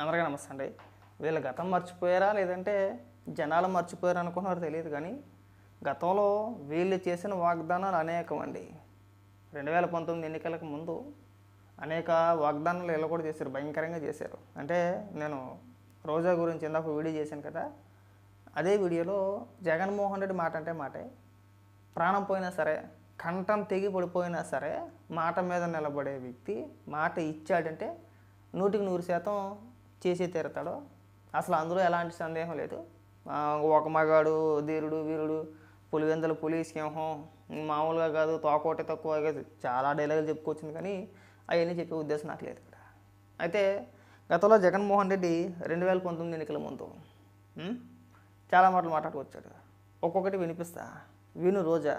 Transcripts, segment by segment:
అందరికీ నమస్తే అండి. వీళ్ళ గతం మర్చిపోయారా? లేదంటే జనాలు మర్చిపోయారు అనుకున్నారో తెలియదు కానీ గతంలో వీళ్ళు చేసిన వాగ్దానాలు అనేకం అండి రెండు వేల పంతొమ్మిది ఎన్నికలకు ముందు అనేక వాగ్దానాలు వీళ్ళు కూడా చేశారు భయంకరంగా చేశారు. అంటే నేను రోజా గురించి ఇందాక వీడియో చేశాను కదా అదే వీడియోలో జగన్మోహన్ రెడ్డి మాట అంటే మాటే. ప్రాణం పోయినా సరే కంఠం తెగి పడిపోయినా సరే మాట మీద నిలబడే వ్యక్తి మాట ఇచ్చాడంటే నూటికి నూరు శాతం చేసే తీరతాడు. అసలు అందులో ఎలాంటి సందేహం లేదు. ఒక మగాడు ధీరుడు వీరుడు పులివెందులు పులి సింహం మామూలుగా కాదు తోకోటే తక్కువ చాలా డైలాగులు చెప్పుకొచ్చింది కానీ అవన్నీ చెప్పే ఉద్దేశం నాకు లేదు ఇక్కడ. అయితే గతంలో జగన్మోహన్ రెడ్డి రెండు వేల పంతొమ్మిది ఎన్నికల ముందు చాలా మాటలు మాట్లాడుకొచ్చాడు. ఒక్కొక్కటి వినిపిస్తా. విను రోజా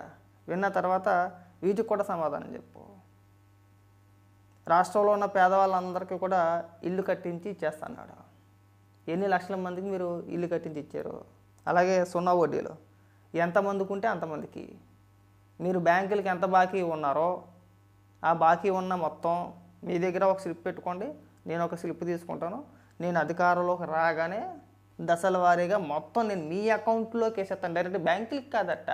విన్న తర్వాత వీటికి కూడా సమాధానం చెప్పు. రాష్ట్రంలో ఉన్న పేదవాళ్ళందరికీ కూడా ఇల్లు కట్టించి ఇచ్చేస్తున్నాడు. ఎన్ని లక్షల మందికి మీరు ఇల్లు కట్టించి ఇచ్చారు? అలాగే సున్నా వడ్డీలు. ఎంతమందికి ఉంటే అంతమందికి మీరు బ్యాంకులకి ఎంత బాకీ ఉన్నారో ఆ బాకీ ఉన్న మొత్తం మీ దగ్గర ఒక స్లిప్ పెట్టుకోండి. నేను ఒక స్లిప్ తీసుకుంటాను. నేను అధికారంలోకి రాగానే దశల వారీగా మొత్తం నేను మీ అకౌంట్లోకి వేసేస్తాను. డైరెక్ట్ బ్యాంకులకి కాదట.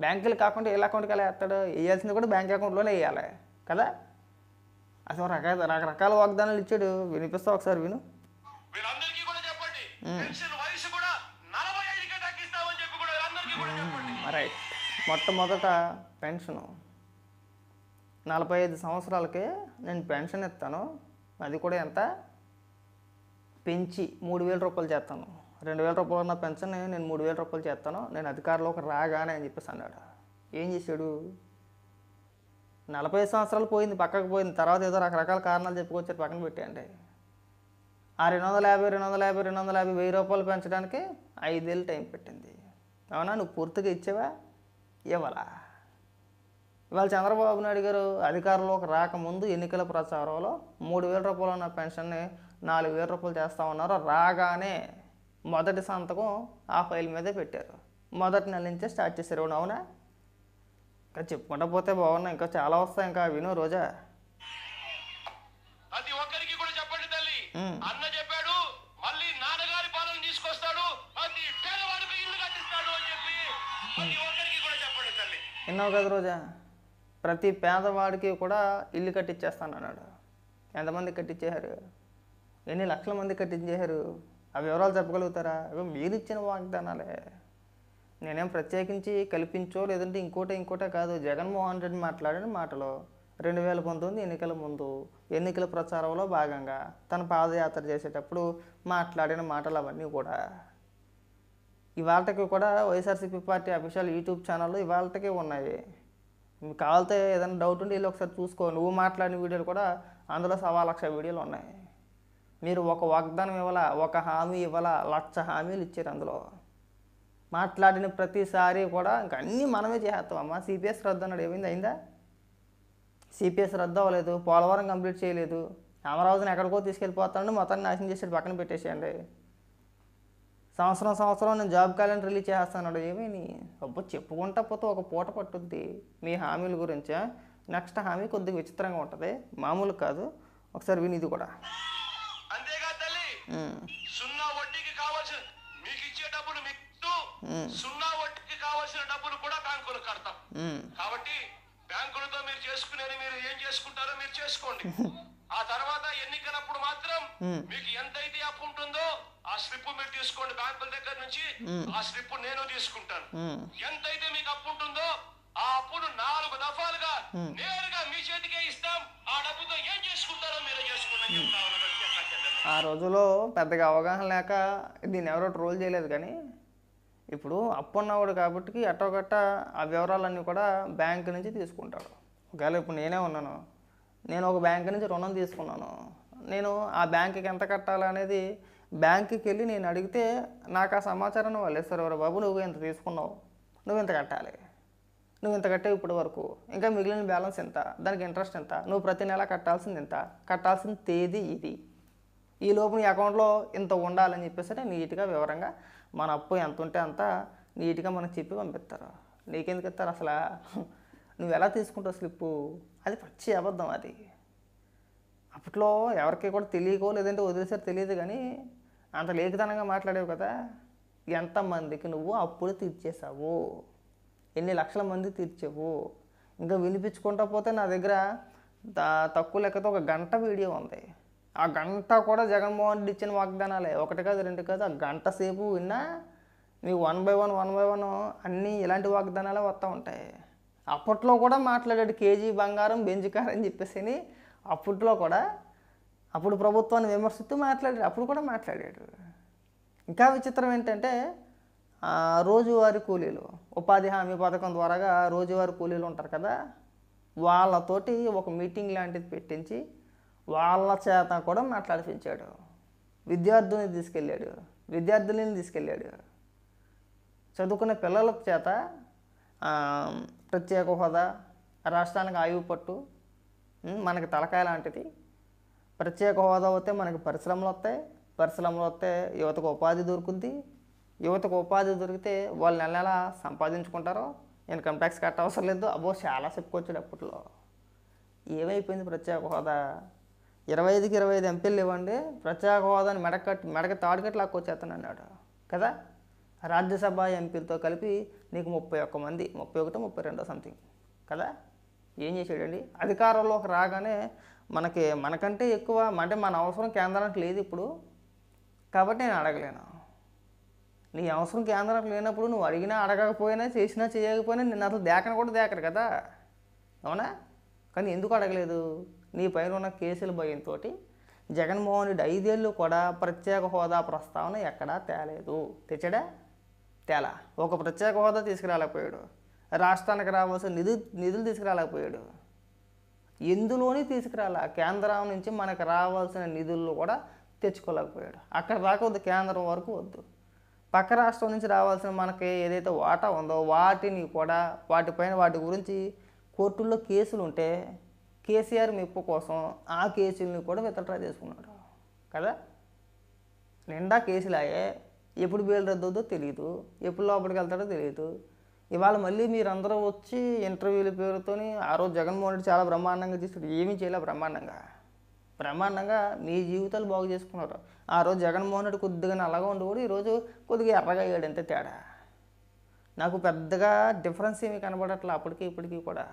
బ్యాంకులు కాకుండా ఏ అకౌంట్కి ఎలా వేస్తాడు? వేయాల్సింది కూడా బ్యాంక్ అకౌంట్లోనే వేయాలి కదా? అసలు రకాల రకరకాల వాగ్దానాలు ఇచ్చాడు. వినిపిస్తా ఒకసారి విను. రైట్ మొట్టమొదట పెన్షను. నలభై ఐదు సంవత్సరాలకే నేను పెన్షన్ ఇస్తాను. అది కూడా ఎంత? పెంచి మూడు వేల రూపాయలు చేస్తాను. రెండు వేల రూపాయలు ఉన్న పెన్షన్ నేను మూడు వేల రూపాయలు చేస్తాను. నేను అధికారంలోకి రాగానే అని చెప్పేసి అన్నాడు. ఏం చేశాడు? నలభై సంవత్సరాలు పోయింది పక్కకు పోయింది. తర్వాత ఏదో రకరకాల కారణాలు చెప్పుకొచ్చారు పక్కన పెట్టేయండి. ఆ రెండు వందల యాభై రెండు వందల యాభై రెండు వందల యాభై వెయ్యి రూపాయలు పెంచడానికి ఐదేళ్ళు టైం పెట్టింది. అవునా? నువ్వు పూర్తిగా ఇచ్చావా? ఇవ్వాలా? ఇవాళ చంద్రబాబు నాయుడు గారు అధికారంలోకి రాకముందు ఎన్నికల ప్రచారంలో మూడు వేల రూపాయలు ఉన్న పెన్షన్ని నాలుగు వేల రూపాయలు చేస్తా ఉన్నారు. రాగానే మొదటి సంతకం ఆ ఫైల్ మీదే పెట్టారు. మొదటి నెల నుంచే స్టార్ట్ చేశారు. అవునా? ఇంకా చెప్పుకుంటా పోతే బాగున్నాయి. ఇంకా చాలా వస్తాయి. ఇంకా విను రోజా. ప్రతి ఒక్కరికి కూడా చెప్పండి తల్లి. అన్న చెప్పాడు మళ్ళీ నాన్నగారి పాలన తీసుకొస్తాడు ప్రతి పేదవాడికి ఇల్లు కట్టిస్తాడు అని చెప్పి ప్రతి ఒక్కరికి కూడా చెప్పండి తల్లి. విన్నావు కదా రోజా? ప్రతి పేదవాడికి కూడా ఇల్లు కట్టించేస్తాను అన్నాడు. ఎంతమంది కట్టించేశారు ఎన్ని లక్షల మంది కట్టించేశారు? ఆ వివరాలు చెప్పగలుగుతారా? ఇవి మీరు ఇచ్చిన వాగ్దానాలే. నేనేం ప్రత్యేకించి కల్పించో లేదంటే ఇంకోటే ఇంకోటే కాదు. జగన్మోహన్ రెడ్డి మాట్లాడిన మాటలు రెండు వేల పంతొమ్మిది ఎన్నికల ముందు ఎన్నికల ప్రచారంలో భాగంగా తన పాదయాత్ర చేసేటప్పుడు మాట్లాడిన మాటలు అవన్నీ కూడా. ఇవాళకి కూడా వైఎస్ఆర్సీపీ పార్టీ అఫీషియల్ యూట్యూబ్ ఛానల్లో ఇవాళకే ఉన్నాయి. మీకు కావాలితే ఏదైనా డౌట్ ఉంటే వీళ్ళు ఒకసారి చూసుకో. నువ్వు మాట్లాడిన వీడియోలు కూడా అందులో సవా లక్ష వీడియోలు ఉన్నాయి. మీరు ఒక వాగ్దానం ఇవ్వాలా? ఒక హామీ ఇవ్వాలా? లక్ష హామీలు ఇచ్చారు అందులో. మాట్లాడిన ప్రతిసారి కూడా ఇంక అన్నీ మనమే చేస్తాం. అమ్మ సిపిఎస్ రద్దు అన్నాడు. ఏమైంది? అయిందా? సిపిఎస్ రద్దు అవ్వలేదు. పోలవరం కంప్లీట్ చేయలేదు. అమరావతిని ఎక్కడికో తీసుకెళ్ళిపోతాడు మొత్తాన్ని నాశనం చేసేది పక్కన పెట్టేసేయండి. సంవత్సరం సంవత్సరం నేను జాబ్ క్యాలెండర్ రిలీజ్ చేస్తాను ఏమని అబ్బో చెప్పుకుంటా పోతే ఒక పూట పట్టుద్ది. మీ హామీల గురించి. నెక్స్ట్ హామీ కొద్దిగా విచిత్రంగా ఉంటుంది. మామూలు కాదు. ఒకసారి విని ఇది కూడా. సున్నా సున్నా వడ్డీకి కావాల్సిన డబ్బులు కూడా బ్యాంకులు కడతాం. కాబట్టి బ్యాంకులతో మీరు చేసుకునేది మీరు ఏం చేసుకుంటారో మీరు చేసుకోండి. ఆ తర్వాత ఎన్నికలప్పుడు మాత్రం. మీకు ఎంతైతే అప్పు ఉంటుందో ఆ స్లిప్ మీరు తీసుకోండి బ్యాంకుల దగ్గర నుంచి. ఆ స్లిప్ నేను తీసుకుంటాను. ఎంతైతే మీకు అప్పు ఉంటుందో ఆ అప్పును నాలుగు దఫాలుగా నేరుగా మీ చేతికే ఇస్తాం. ఆ డబ్బుతో ఏం చేసుకుంటారో మీరు చెప్పండి. ఆ రోజులో పెద్దగా అవగాహన లేక దీన్ని ఎవరో ట్రోల్ చేయలేదు కానీ ఇప్పుడు అప్పున్నవాడు కాబట్టి అట్టోగట్ట ఆ వివరాలన్నీ కూడా బ్యాంక్ నుంచి తీసుకుంటాడు. ఒకవేళ ఇప్పుడు నేనే ఉన్నాను నేను ఒక బ్యాంక్ నుంచి రుణం తీసుకున్నాను నేను ఆ బ్యాంకుకి ఎంత కట్టాలనేది బ్యాంక్కి వెళ్ళి నేను అడిగితే నాకు ఆ సమాచారాన్ని వాళ్ళు ఇస్తారు. "ఎవరు బాబు నువ్వు ఇంత తీసుకున్నావు నువ్వు ఇంత కట్టాలి నువ్వు ఇంత కట్టావు ఇప్పటి వరకు. ఇంకా మిగిలిన బ్యాలెన్స్ ఎంత దానికి ఇంట్రెస్ట్ ఎంత నువ్వు ప్రతి నెల కట్టాల్సింది ఎంత కట్టాల్సిన తేదీ ఇది. ఈ లోపు నీ అకౌంట్లో ఇంత ఉండాలని చెప్పేసి నీట్గా వివరంగా మన అప్పు ఎంత ఉంటే అంత నీట్గా మనకు చెప్పి పంపిస్తారు. నీకెందుకు ఇస్తారు అసలు? నువ్వు ఎలా తీసుకుంటావు స్లిప్పు? అది పచ్చి అబద్ధం అది. అప్పట్లో ఎవరికి కూడా తెలియకో లేదంటే వదిలేసారు తెలియదు కానీ అంత లేఖితనంగా మాట్లాడేవు కదా. ఎంతమందికి నువ్వు అప్పులు తీర్చేసావు ఎన్ని లక్షల మంది తీర్చావు? ఇంకా వినిపించుకుంటా పోతే నా దగ్గర తక్కువ లెక్కతో ఒక గంట వీడియో ఉంది. ఆ గంట కూడా జగన్మోహన్ రెడ్డి ఇచ్చిన వాగ్దానాలే. ఒకటి కాదు రెండు కాదు ఆ గంట సేపు విన్నా నీకు one by one one by one అన్నీ ఇలాంటి వాగ్దానాలే వస్తూ ఉంటాయి. అప్పట్లో కూడా మాట్లాడాడు కేజీ బంగారం బెంజికార్ అని చెప్పేసి అప్పట్లో కూడా. అప్పుడు ప్రభుత్వాన్ని విమర్శిస్తూ మాట్లాడాడు అప్పుడు కూడా మాట్లాడాడు. ఇంకా విచిత్రం ఏంటంటే రోజువారి రోజువారీ కూలీలు ఉపాధి హామీ పథకం ద్వారాగా రోజువారీ కూలీలు ఉంటారు కదా వాళ్ళతోటి ఒక మీటింగ్ లాంటిది పెట్టించి వాళ్ళ చేత కూడా మాట్లాడిపించాడు. విద్యార్థుల్ని తీసుకెళ్ళాడు. విద్యార్థులని తీసుకెళ్ళాడు. చదువుకునే పిల్లల చేత ప్రత్యేక హోదా రాష్ట్రానికి ఆయువు పట్టు మనకి తలకాయ లాంటిది. ప్రత్యేక హోదా వస్తే మనకి పరిశ్రమలు వస్తాయి. పరిశ్రమలు వస్తే యువతకు ఉపాధి దొరుకుద్ది. యువతకు ఉపాధి దొరికితే వాళ్ళు నెల నెల సంపాదించుకుంటారో. ఇన్కమ్ ట్యాక్స్ కట్ట అవసరం లేదు. అబ్బో చాలా చెప్పుకొచ్చాడు అప్పట్లో. ఏమైపోయింది ప్రత్యేక హోదా? ఇరవై ఐదుకి ఇరవై ఐదు ఎంపీలు ఇవ్వండి ప్రత్యేక హోదాని మెడకట్టి మెడక తాడుకట్టి లాక్కొచ్చేస్తాను అన్నాడు. కదా? రాజ్యసభ ఎంపీలతో కలిపి నీకు ముప్పై ఒక్క మంది ముప్పై ఒకటి ముప్పై రెండో సంథింగ్ కదా? ఏం చేసాడండి అధికారంలోకి రాగానే మనకి మనకంటే ఎక్కువ అంటే మన అవసరం కేంద్రానికి లేదు ఇప్పుడు. కాబట్టి నేను అడగలేను. నీ అవసరం కేంద్రానికి లేనప్పుడు నువ్వు అడిగినా అడగకపోయినా చేసినా చేయకపోయినా నిన్ను అసలు దేకను కూడా దేకరు కదా? అవునా? కానీ ఎందుకు అడగలేదు? నీ పైన ఉన్న కేసుల భయంతో జగన్మోహన్ రెడ్డి ఐదేళ్ళు కూడా ప్రత్యేక హోదా ప్రస్తావన ఎక్కడా తేలేదు. తెచ్చడా? తేలా. ఒక ప్రత్యేక హోదా తీసుకురాలేకపోయాడు. రాష్ట్రానికి రావాల్సిన నిధు నిధులు తీసుకురాలేకపోయాడు. ఎందులోని తీసుకురాలా? కేంద్రం నుంచి మనకు రావాల్సిన నిధులు కూడా తెచ్చుకోలేకపోయాడు. అక్కడ దాకా వద్దు కేంద్రం వరకు వద్దు. పక్క రాష్ట్రం నుంచి రావాల్సిన మనకి ఏదైతే వాటా ఉందో వాటిని కూడా వాటిపైన వాటి గురించి కోర్టుల్లో కేసులు ఉంటే కేసీఆర్ మెప్పు కోసం ఆ కేసుల్ని కూడా విత్డ్రా చేసుకున్నాడు. కదా? నిండా కేసులాయే. ఎప్పుడు బెయిల్ రద్దవుదో తెలియదు ఎప్పుడు లోపలికి వెళ్తాడో తెలియదు ఇవాళ మళ్ళీ మీరందరూ వచ్చి ఇంటర్వ్యూల పేరుతోని ఆ రోజు జగన్మోహన్ రెడ్డి చాలా బ్రహ్మాండంగా చేశాడు. ఏమీ చేయలే బ్రహ్మాండంగా. బ్రహ్మాండంగా మీ జీవితాలు బాగు చేసుకున్నారు. ఆ రోజు జగన్మోహన్ రెడ్డి కొద్దిగా నల్లగా ఉండి కూడా ఈరోజు కొద్దిగా ఎర్రగా అయ్యాడు. అంతే తేడా. నాకు పెద్దగా డిఫరెన్స్ ఏమీ కనబడట్లే అప్పటికి ఇప్పటికీ కూడా.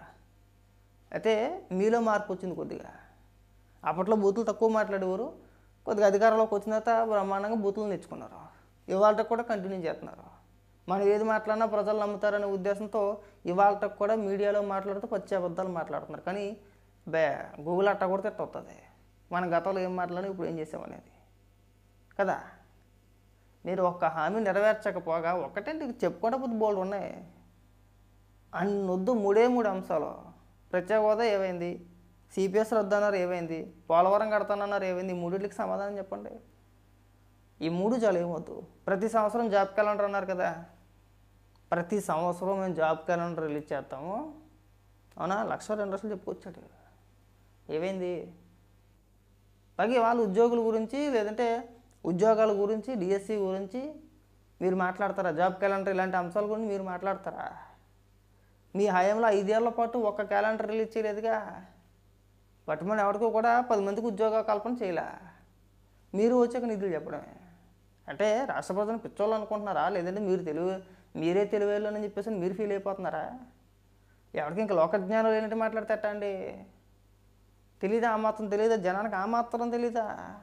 అయితే మీలో మార్పు వచ్చింది కొద్దిగా. అప్పట్లో బూతులు తక్కువ మాట్లాడేవారు. కొద్దిగా అధికారంలోకి వచ్చిన తర్వాత బ్రహ్మాండంగా బూతులు తెచ్చుకున్నారు. ఇవాళ కూడా కంటిన్యూ చేస్తున్నారు. మనం ఏది మాట్లాడినా ప్రజలు నమ్ముతారనే ఉద్దేశంతో ఇవాళ కూడా మీడియాలో మాట్లాడుతూ పచ్చి అబద్ధాలు మాట్లాడుతున్నారు. కానీ బే గూగుల్ అట్ట కూడా తిట్ట వస్తుంది మన గతంలో ఏం మాట్లాడినా ఇప్పుడు ఏం చేసామనేది కదా? మీరు ఒక్క హామీ నెరవేర్చకపోగా ఒక్కటే చెప్పుకోకపోతే బోల్డ్ ఉన్నాయి. అన్నొద్దు మూడే మూడు అంశాలు. ప్రత్యేక హోదా ఏమైంది సిపిఎస్ రద్దన్నారు ఏమైంది? పోలవరం కడతానన్నారు ఏమైంది? ఈ మూడింటికి సమాధానం చెప్పండి. ఈ మూడు చాలు ఏమవుతు ప్రతి సంవత్సరం జాబ్ క్యాలెండర్ అన్నారు కదా. ప్రతి సంవత్సరం మేము జాబ్ క్యాలెండర్ రిలీజ్ చేస్తాము. అవునా? లక్ష రెండు లక్షలు చెప్పుకొచ్చాడు. ఏమైంది? పైగా వాళ్ళ ఉద్యోగుల గురించి లేదంటే ఉద్యోగాల గురించి డిఎస్సి గురించి మీరు మాట్లాడతారా? జాబ్ క్యాలెండర్ ఇలాంటి అంశాల గురించి మీరు మాట్లాడతారా? మీ హయాంలో ఐదేళ్ళ పాటు ఒక్క క్యాలెండర్ రిలీజ్ చేయలేదుగా. పట్టుమని ఎవరికో కూడా పది మందికి ఉద్యోగ కల్పన చేయలే. మీరు వచ్చాక నిధులు చెప్పడమే. అంటే రాష్ట్ర ప్రజలను పిచ్చోళ్ళు అనుకుంటున్నారా? లేదంటే మీరు తెలివి మీరే తెలివేళ్ళని చెప్పేసి మీరు ఫీల్ అయిపోతున్నారా? ఎవరికి ఇంకా లోక జ్ఞానం లేనట్టు మాట్లాడితే అండి? తెలీదా ఆ మాత్రం తెలీదా? జనానికి ఆ మాత్రం తెలీదా?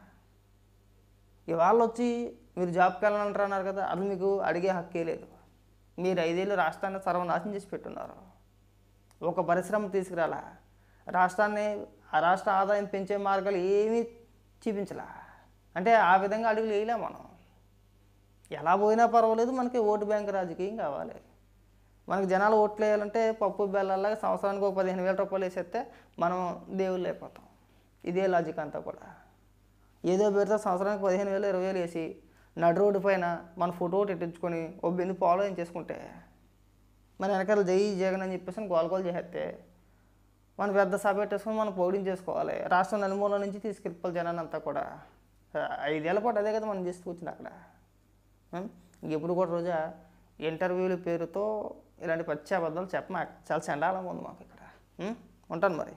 ఇవాళ వచ్చి మీరు జాబ్కి వెళ్ళాలంటారు అన్నారు కదా అది మీకు అడిగే హక్కే లేదు. మీరు ఐదేళ్ళు రాష్ట్రాన్ని సర్వనాశనం చేసి పెట్టున్నారు. ఒక పరిశ్రమ తీసుకురాలా. రాష్ట్రాన్ని ఆ రాష్ట్ర ఆదాయం పెంచే మార్గాలు ఏమీ చూపించలా. అంటే ఆ విధంగా అడుగులు వేయలే మనం. ఎలా పోయినా పర్వాలేదు మనకి ఓటు బ్యాంక్ రాజకీయం కావాలి. మనకి జనాలు ఓట్లు వేయాలంటే పప్పు బెల్లాలాగా సంవత్సరానికి ఒక పదిహేను వేల రూపాయలు వేసేస్తే మనం దేవుళ్ళు అయిపోతాం. ఇదే లాజిక్ అంతా కూడా. ఏదో పెడితే సంవత్సరానికి పదిహేను వేలు ఇరవై వేలు వేసి నడు రోడ్డు పైన మన ఫోటో ఒకటి ఓ బిందు ఫాలో చేసుకుంటే మన వెనకాల జై జగన్ అని చెప్పేసి గోల గోల చేస్తే మన పెద్ద సభ పెట్టేసుకొని మనం పోడింగ్ చేసుకోవాలి. రాష్ట్రం నలుమూల నుంచి తీసుకెళ్ళిపోవాలి జనాన్ని అంతా కూడా ఐదేళ్ళ పాటు అదే కదా మనం చేసుకొచ్చింది అక్కడ. ఉం? ఎప్పుడు కూడా రోజా ఇంటర్వ్యూల పేరుతో ఇలాంటి పచ్చి అబద్ధాలు చెప్పమాక చాలా చండాలంగా ఉంది మాకు ఇక్కడ. ఉంటాను మరి.